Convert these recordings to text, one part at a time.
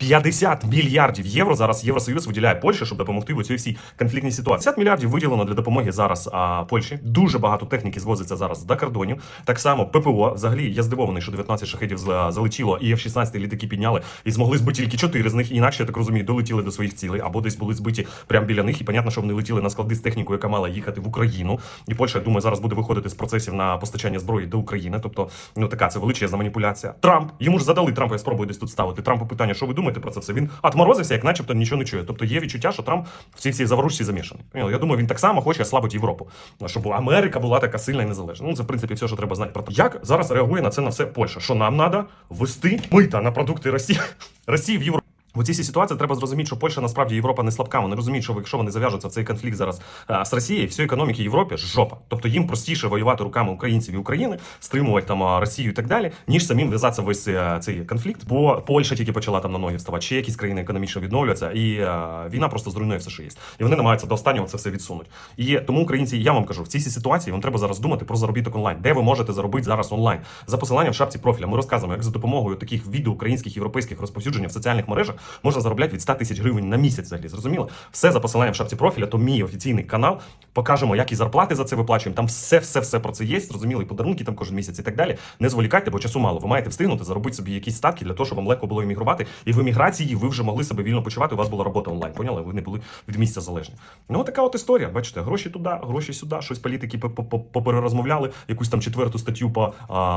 50 мільярдів євро зараз Євросоюз виділяє Польщі, щоб допомогти в цій всій конфліктній ситуації. 50 мільярдів виділено для допомоги зараз а, Польщі. Дуже багато техніки звозиться зараз до кордонів. Так само ППО. Взагалі я здивований, що 19 шахедів залетіло, і F-16 літаки підняли і змогли збити тільки 4 з них. Інакше я так розумію, долетіли до своїх цілей або десь були збиті прямо біля них. І понятно, що вони летіли на склади з технікою, яка мала їхати в Україну. І Польща, я думаю, зараз буде виходити з процесів на постачання зброї до України. Тобто, ну така це величезна маніпуляція. Трамп йому ж задали Трампа. Я спробую десь тут ставити. Трампу питання, що ви думаєте про це все? Він отморозився, як начебто нічого не чує. Тобто є відчуття, що Трамп в цій всій заворушці замішаний. Я думаю, він так само хоче ослабити Європу, щоб Америка була така сильна і незалежна. Ну це в принципі все, що треба знати про те. Як зараз реагує на це на все Польща? Що нам треба ввести мита на продукти Росії Росії в Європу. В цій ситуації треба зрозуміти, що Польща насправді Європа не слабка. Вони розуміють, що якщо вони зав'яжуться в цей конфлікт зараз а, з Росією, всієї економіки Європи жопа. Тобто їм простіше воювати руками українців і України, стримувати там Росію і так далі, ніж самим в'язатися в весь цей конфлікт. Бо Польща тільки почала там на ноги вставати, ще якісь країни економічно відновлюються, і а, війна просто зруйнує все, що є. І вони намагаються до останнього це все відсунути. І тому українці, я вам кажу, в цій ситуації вам треба зараз думати про заробіток онлайн, де ви можете заробити зараз онлайн за посиланням в шапці профіля. Ми розказуємо, як за допомогою таких відео українських європейських розповсюдження в соціальних мережах можна заробляти від 100 тисяч гривень на місяць. Взагалі зрозуміло. Все за посиланням в шапці профіля. То мій офіційний канал. Покажемо, які зарплати за це виплачуємо. Там все, все, все про це є. Зрозуміло, і подарунки там кожен місяць і так далі. Не зволікайте, бо часу мало. Ви маєте встигнути заробити собі якісь статки для того, щоб вам легко було емігрувати. І в еміграції ви вже могли себе вільно почувати. У вас була робота онлайн. Поняли? Ви не були від місця залежні. Ну така от історія. Бачите, гроші туди, гроші сюди. Щось політики по- по- по- поперерозмовляли. Якусь там четверту статтю по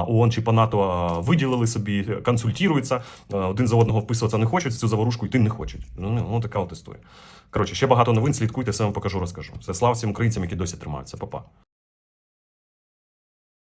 ООН чи по НАТО виділили собі, консультуються. Один за одного вписуватися не хочуть, цю заворушку йти не хочуть. Ну, ну така от історія. Коротше, ще багато новин. Слідкуйте, все вам покажу, розкажу. Все слава всім українцям, які досі тримаються. Па-па.